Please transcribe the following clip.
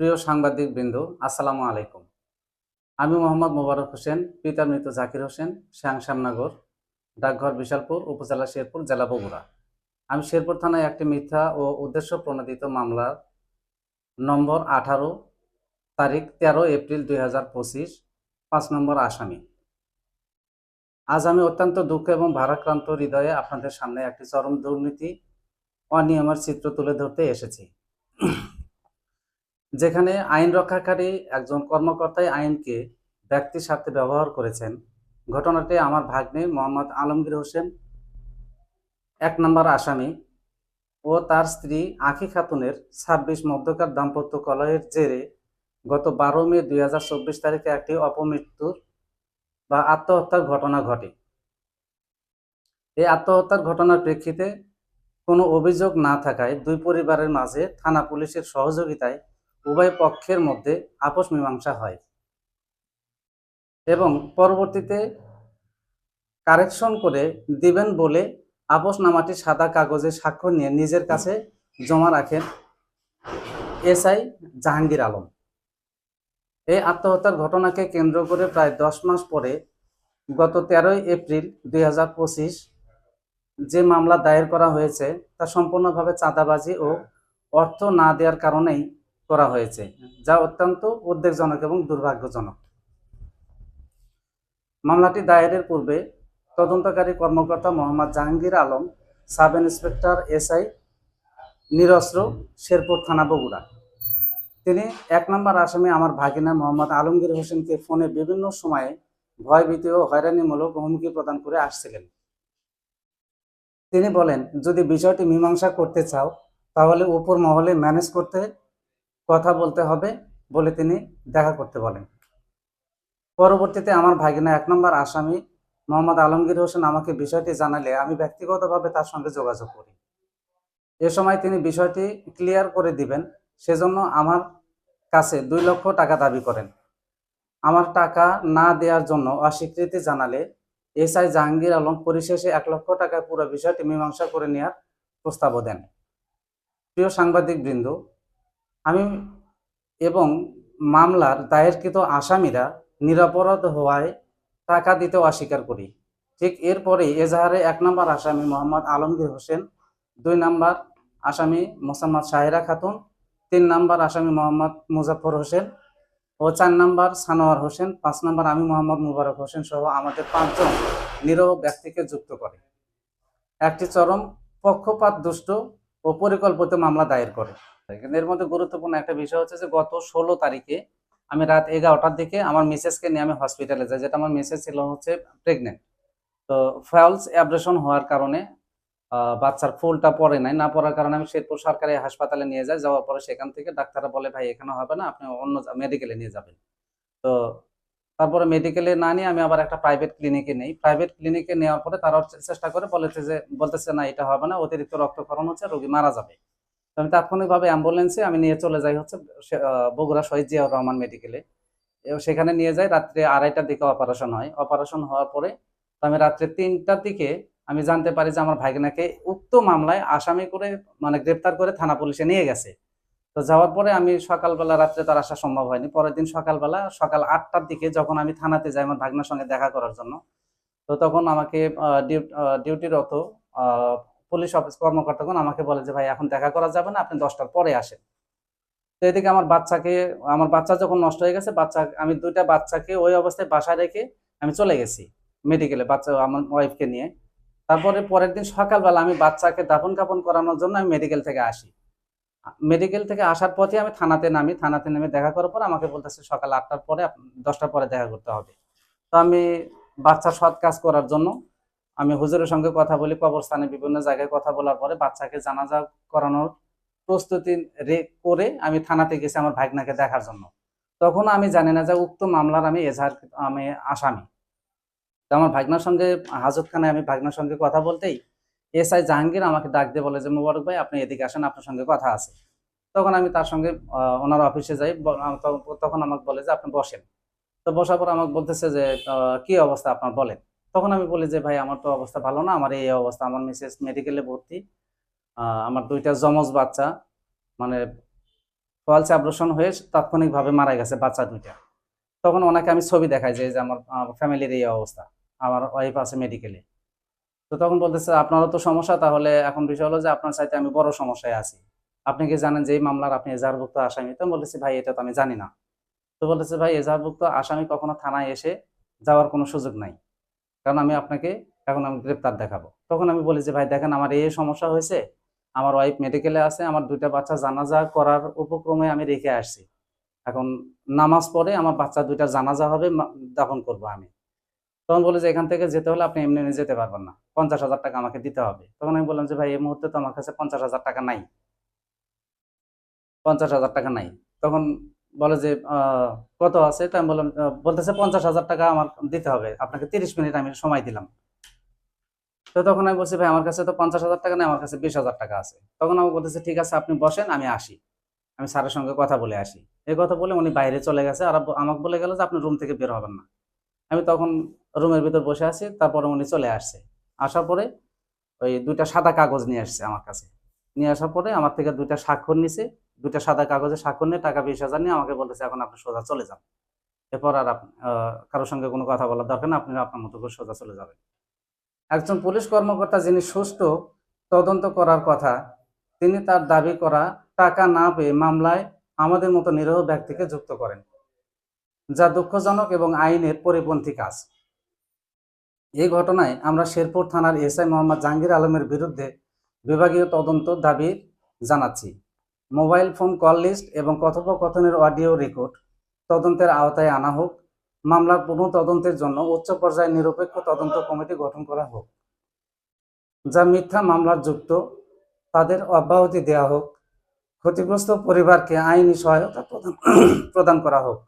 প্রিয় সাংবাদিক বৃন্দ আসসালামু আলাইকুম। আমি মোহাম্মদ মোবারক হোসেন পিতার মৃত জাকির হোসেন শ্যামশ্যামনগর ডাকঘর বিশালপুর, উপজেলা শেরপুর, জেলা বগুড়া। আমি শেরপুর থানায় একটি মিথ্যা ও উদ্দেশ্য প্রণোদিত মামলার নম্বর আঠারো, তারিখ তেরো এপ্রিল দুই হাজার পঁচিশ, পাঁচ নম্বর আসামি। আজ আমি অত্যন্ত দুঃখ এবং ভারাক্রান্ত হৃদয়ে আপনাদের সামনে একটি চরম দুর্নীতি, অনিয়মের চিত্র তুলে ধরতে এসেছি। যেখানে আইন রক্ষাকারী একজন কর্মকর্তাই আইনকে ব্যক্তির স্বার্থে ব্যবহার করেছেন। ঘটনাটি আমার ভাগ্নে মোহাম্মদ আলমগীর হোসেন, এক নম্বর আসামি ও তার স্ত্রী আখি খাতুনের ছাব্বিশ মধ্যকার দাম্পত্য কলহের জেরে গত বারো মে দুই হাজার চব্বিশ তারিখে একটি অপমৃত্যুর বা আত্মহত্যার ঘটনা ঘটে। এই আত্মহত্যার ঘটনার প্রেক্ষিতে কোনো অভিযোগ না থাকায় দুই পরিবারের মাঝে থানা পুলিশের সহযোগিতায় উভয় পক্ষের মধ্যে আপোষ মীমাংসা হয়। এবং পরবর্তীতে কারেকশন করে দিবেন বলে আপোষনামাটি সাদা কাগজে স্বাক্ষর নিয়ে নিজের কাছে জমা রাখেন এসআই জাহাঙ্গীর আলম। এই আত্মহত্যার ঘটনাকে কেন্দ্র করে প্রায় দশ মাস পরে গত তেরোই এপ্রিল দুই হাজার পঁচিশ যে মামলা দায়ের করা হয়েছে তা সম্পূর্ণভাবে চাঁদাবাজি ও অর্থ না দেওয়ার কারণেই করা হয়েছে, যা অত্যন্ত উদ্বেগজনক এবং দুর্ভাগ্যজনক। মামলাটি দায়েরের পূর্বে তদন্তকারী কর্মকর্তা Mohammad Jahangir Alam, sub inspector SI নিরস্ত্র শেরপুর থানা বগুড়া। তিনি এক নম্বর আসামি আমার ভাগিনা মোহাম্মদ আলমগীর হোসেনকে ফোনে বিভিন্ন সময়ে ভয়ভীতি ও হয়রানিমূলক হুমকি প্রদান করে আসছিলেন। তিনি বলেন, যদি বিষয়টি মীমাংসা করতে চাও, তাহলে উপর মহলে ম্যানেজ করতে কথা বলতে হবে বলে তিনি দেখা করতে বলেন। পরবর্তীতে আমার ভাগিনা এক নম্বর আসামি মোহাম্মদ আলমগীর হোসেন আমাকে বিষয়টি জানালে আমি ব্যক্তিগতভাবে তার সঙ্গে যোগাযোগ করি। এ সময় তিনি বিষয়টি ক্লিয়ার করে দিবেন, সেজন্য আমার কাছে দুই লক্ষ টাকা দাবি করেন। আমার টাকা না দেওয়ার জন্য অস্বীকৃতি জানালে এসআই জাহাঙ্গীর আলম পরিশেষে এক লক্ষ টাকায় পুরো বিষয়টি মীমাংসা করে নেওয়ার প্রস্তাবও দেন। প্রিয় সাংবাদিক বৃন্দ আমি এবং মামলার দায়েরকৃত আসামিরা নিরাপরাধ হওয়ায় টাকা দিতে অস্বীকার করি। ঠিক এরপরে এজাহারে এক নম্বর আসামি মোহাম্মদ আলমগীর হোসেন, দুই নম্বর আসামি মোসাম্মদ শাহেরা খাতুন, তিন নম্বর আসামি মোহাম্মদ মুজাফর হোসেন ও চার নম্বর সানোয়ার হোসেন, পাঁচ নম্বর আমি মোহাম্মদ মুবারক হোসেন সহ আমাদের পাঁচজন নিরহ ব্যক্তিকে যুক্ত করে। একটি চরম পক্ষপাত দুষ্ট ও পরিকল্পিত মামলা দায়ের করে। এর মধ্যে গুরুত্বপূর্ণ একটা বিষয় হচ্ছে যে গত ষোলো তারিখে আমি রাত এগারোটার দিকে আমার মিসেসকে নিয়ে আমি হসপিটালে যাই। যেটা আমার মিসেস ছিল হচ্ছে প্রেগনেন্ট তো ফলস অ্যাব্রেশন হওয়ার কারণে বাচ্চার ফুলটা পড়ে নাই। না পড়ার কারণে আমি শেরপুর সরকারি হাসপাতালে নিয়ে যাই। যাওয়ার পরে সেখান থেকে ডাক্তাররা বলে, ভাই, এখানে হবে না। আপনি অন্য মেডিকেলে নিয়ে যাবেন। তো তারপরে মেডিকেলে না নিয়ে আমি আবার একটা প্রাইভেট ক্লিনিকে নেই। প্রাইভেট ক্লিনিকে নেওয়ার পরে তারা চেষ্টা করে, বলেছে যে, বলতেছে না, এটা হবে না, অতিরিক্ত রক্তক্ষরণ হচ্ছে, রোগী মারা যাবে। আমি তাৎক্ষণিকভাবে অ্যাম্বুলেন্সে আমি নিয়ে চলে যাই হচ্ছে বগুড়া শহীদ জিয়াউর রহমান মেডিকেলে সেখানে নিয়ে যাই, রাত্রে আড়াইটার দিকে অপারেশন হয়। অপারেশন হওয়ার পরে আমি রাত্রে তিনটার দিকে আমি জানতে পারি যে, আমার ভাগিনাকে উক্ত মামলায় আসামি করে মানে গ্রেপ্তার করে থানা পুলিশে নিয়ে গেছে। তো যাওয়ার পরে আমি সকালবেলা, রাত্রে তার আসা সম্ভব হয়নি। পরের দিন সকালবেলা, সকাল আটটার দিকে যখন আমি থানাতে যাই আমার ভাগনার সঙ্গে দেখা করার জন্য, তো তখন আমাকে ডিউটিরত পুলিশ অফিস কর্মকর্তাগণ আমাকে বলে যে, ভাই, এখন দেখা করা যাবে না, আপনি দশটার পরে আসেন। তো এদিকে আমার বাচ্চাকে, আমার বাচ্চা যখন নষ্ট হয়ে গেছে, বাচ্চা, আমি দুইটা বাচ্চাকে ওই অবস্থায় বাসায় রেখে আমি চলে গেছি মেডিকেলে বাচ্চা, আমার ওয়াইফকে নিয়ে। তারপরে পরের দিন সকালবেলা আমি বাচ্চাকে দাপন কাপন করানোর জন্য আমি মেডিকেল থেকে আসি। মেডিকেল থেকে আসার পথে আমি থানাতে নামি, থানাতে নেমে দেখা করার পর আমাকে বলতেছে সকাল আটটার পরে দশটার পরে দেখা করতে হবে। তো আমি বাচ্চার সৎ কাজ করার জন্য আমি হুজুরের সঙ্গে কথা বলি, কবরস্থানে বিভিন্ন জায়গায় কথা বলার পরে বাচ্চাকে জানাজা করানোর প্রস্তুতি রে- করে আমি থানাতে গেছি আমার ভাগনাকে দেখার জন্য। তখন আমি জানি না যে উক্ত মামলার আমি এজাহার, আমি আসামি। তো আমার ভাগনার সঙ্গে, হাজতখানায় আমি ভাগনার সঙ্গে কথা বলতেই এসআই জাহাঙ্গীর আমাকে ডাক দিয়ে বলে যে, মোবারক ভাই, আপনি এদিকে আসেন, আপনার সঙ্গে কথা আছে। তখন আমি তার সঙ্গে ওনার অফিসে যাই। তখন আমাকে বলে যে, আপনি বসেন। তো বসার পর আমাকে বলতেছে যে কি অবস্থা? আপনার বলেন। তখন আমি বলি যে, ভাই, আমার তো অবস্থা ভালো না, আমার এই অবস্থা। আমার মিসেস মেডিকেলে ভর্তি। আমার দুইটা জমজ বাচ্চা। মানে ফলস অ্যাব্রেশন হয়ে তাৎক্ষণিকভাবে মারা গেছে, বাচ্চা দুইটা। তখন ওনাকে আমি ছবি দেখাই যে আমার ফ্যামিলির এই অবস্থা। আমার ওয়াইফ আছে মেডিকেলে তো তখন বলতেছে, আপনারও তো সমস্যা, তাহলে এখন বিষয় হলো যে আপনার চাইতে আমি বড় সমস্যায় আছি। আপনি কি জানেন যে এই মামলার আপনি এজাহারভুক্ত আসামি? তো বলেছি ভাই, এটা তো আমি জানি না। তো বলতেছে, ভাই, এজাহারভুক্ত আসামি কখনো থানায় এসে যাওয়ার কোনো সুযোগ নাই। কারণ আমি আপনাকে, এখন আমি গ্রেপ্তার দেখাবো। তখন আমি বলি যে, ভাই, দেখেন, আমার এই সমস্যা হয়েছে। আমার ওয়াইফ মেডিকেলে আছে, আমার দুইটা বাচ্চা জানাজা করার উপক্রমে আমি রেখে আসছি। এখন নামাজ পড়ে আমার বাচ্চা দুইটা জানাজা হবে দাফন করব আমি। তখন বলে যে, এখান থেকে যেতে হলে আপনি এমনি এমনি যেতে পারবেন না। পঞ্চাশ হাজার টাকা আমাকে দিতে হবে। তখন আমি বললাম যে, ভাই, এই মুহূর্তে তো আমার কাছে পঞ্চাশ হাজার টাকা নাই। পঞ্চাশ হাজার টাকা নাই। তখন বলে যে কত আছে? তো আমি বললাম বলতেছে পঞ্চাশ হাজার টাকা আমার দিতে হবে। আপনাকে তিরিশ মিনিট আমি সময় দিলাম। তো তখন আমি বলছি, ভাই, আমার কাছে তো পঞ্চাশ হাজার টাকা নেই, আমার কাছে বিশ হাজার টাকা আছে। তখন আমি বলতেছে, ঠিক আছে, আপনি বসেন, আমি আসি। আমি স্যারের সঙ্গে কথা বলে আসি। এই কথা বলে উনি বাইরে চলে গেছে। আর আমাকে বলে গেল যে, আপনি রুম থেকে বের হবেন না। আমি তখন রুমের ভিতর বসে আছি তারপরে উনি চলে আসছে। আসার পরে ওই দুইটা সাদা কাগজ নিয়ে আসছে আমার কাছে। নিয়ে আসার পরে আমার থেকে দুইটা স্বাক্ষর নিছে দুইটা সাদা কাগজে স্বাক্ষর নিয়ে টাকা বিশ হাজার নিয়ে আমাকে বলেছে এখন আপনি সোজা চলে যান। এরপর আর আপ- আহ, কারোর সঙ্গে কোনো কথা বলার দরকার না আপনি আপনার মতো করে সোজা চলে যাবেন। একজন পুলিশ কর্মকর্তা যিনি সুষ্ঠু তদন্ত করার কথা তিনি তার দাবি করা টাকা না পেয়ে মামলায় আমাদের মতো নিরীহ ব্যক্তিকে যুক্ত করেন। যা দুঃখজনক এবং আইনের পরিপন্থী কাজ। এই ঘটনায় আমরা শেরপুর থানার এসআই মোহাম্মদ জাহাঙ্গীর আলমের বিরুদ্ধে বিভাগীয় তদন্ত দাবি জানাচ্ছি। মোবাইল ফোন কল লিস্ট এবং কথোপকথনের অডিও রেকর্ড তদন্তের আওতায় আনা হোক, মামলার পুনঃ তদন্তের জন্য উচ্চ পর্যায়ে নিরপেক্ষ তদন্ত কমিটি গঠন করা হোক, যা মিথ্যা মামলার যুক্ত, তাদের অব্যাহতি দেওয়া হোক, ক্ষতিগ্রস্ত পরিবারকে আইনি সহায়তা প্রদান প্রদান করা হোক।